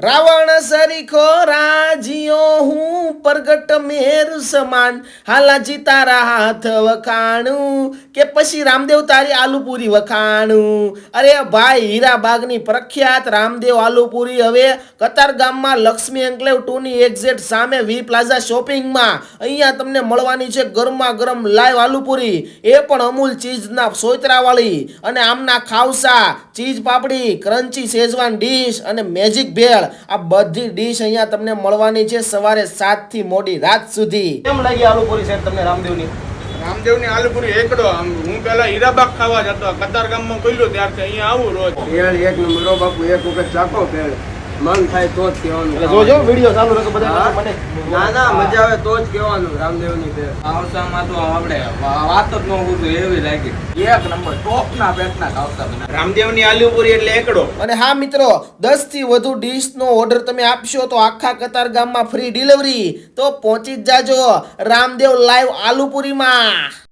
રાવણ સરીખો રાજીઓ હું પ્રગટ મેર સમાન. હાલાજી તારા હાથ વખાણું કે પછી રામદેવ તારી આલુપુરી વખાણું? અરે ભાઈ, હીરાબાગની પ્રખ્યાત રામદેવ આલુપુરી હવે કતાર ગામમાં લક્ષ્મી એન્કલેવ ટુની એક્ઝેટ સામે વી પ્લાઝા શોપિંગમાં. અહીંયા તમને મળવાની છે ગરમા ગરમ લાઈવ આલુપુરી. એ પણ અમૂલ ચીઝના સોયતરાવાળી અને આમના ખાવસા, cheese papdi, crunchy Schezwan dish અને મેજિક ભેળ. આ બધી ડીશ અહીંયા તમને મળવાની છે સવારે સાત થી મોડી રાત સુધી. કેમ લાગી આલુપુરી સાહેબ તમને રામદેવની? રામદેવની આલુપુરી એકડો. આમ હું પેલા હીરાબાગ ખાવા જતો. કતાર ગામમાં ખુલ્યું ત્યારથી અહીંયા આવું રોજ. ભેળ એક નંબર બાપુ એક વખત ચાખો ભેળ મન થાય તો જ કહેવાનું એટલે જોજો વિડિયો ચાલુ રાખો બધા મને ના ના મજા આવે તો જ કહેવાનું રામદેવની ભેળ ખાવસામાં તો આપણે વાત જ ન હોતું એવી લાગી. એક નંબર ટોપના પેટના ખાવસા બના રામદેવની આલુપુરી એટલે એકડો. અને હા મિત્રો દસથી વધુ ડીશનો ઓર્ડર તમે આપશો તો આખા કતાર ગામમાં ફ્રી ડિલિવરી તો પહોંચી જ જાજો રામદેવ લાઈવ આલુપુરીમાં.